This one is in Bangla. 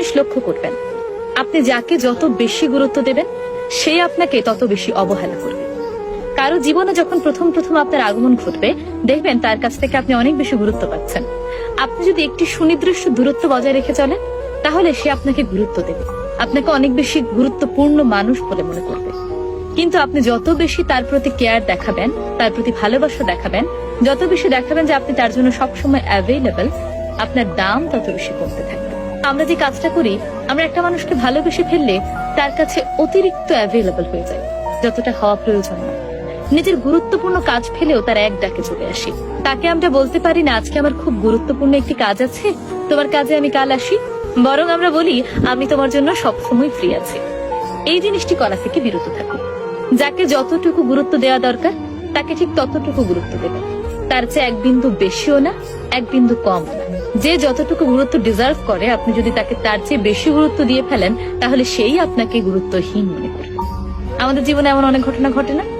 জিনিস লক্ষ্য করবেন। আপনি যাকে যত বেশি গুরুত্ব দেবেন, সে আপনাকে তত বেশি অবহেলা করবে। কারও জীবনে যখন প্রথম প্রথম আপনার আগমন ঘটবে, দেখবেন তার কাছ থেকে আপনি অনেক বেশি গুরুত্ব পাচ্ছেন। আপনি যদি একটি সুনির্দিষ্ট দূরত্ব বজায় রেখে চলেন, তাহলে সে আপনাকে গুরুত্ব দেবে। আপনাকে অনেক বেশি গুরুত্বপূর্ণ মানুষ বলে মনে করবে। কিন্তু আপনি যত বেশি তার প্রতি কেয়ার দেখাবেন, তার প্রতি ভালোবাসা দেখাবেন, যত বেশি দেখাবেন যে আপনি তার জন্য সবসময় অ্যাভেলেবল আপনার দাম তত বেশি কমতে থাকবে। আমরা যে কাজটা করি, আমরা একটা মানুষকে ভালোবেসে ফেললে তার কাছে অতিরিক্ত অ্যাভেলেবল হয়ে যায়, যতটা হওয়া প্রয়োজন। নিজের গুরুত্বপূর্ণ কাজ ফেলেও তার এক ডাকে চলে আসি। তাকে আমরা বলতে পারি, না, আজকে আমার খুব গুরুত্বপূর্ণ একটি কাজ আছে, তোমার কাজে আমি কাল আসি। বরং আমরা বলি, আমি তোমার জন্য সবসময় ফ্রি আছি। এই জিনিসটি করা থেকে বিরত থাকুন যাকে যতটুকু গুরুত্ব দেওয়া দরকার, তাকে ঠিক ততটুকু গুরুত্ব দেবে। তার চেয়ে এক বিন্দু বেশিও না, এক বিন্দু কম না। যে যতটুকু গুরুত্ব ডিজার্ভ করে, আপনি যদি তাকে তার চেয়ে বেশি গুরুত্ব দিয়ে ফেলেন, তাহলে সেই আপনাকে গুরুত্বহীন মনে করবে। আমাদের জীবনে এমন অনেক ঘটনা ঘটে না?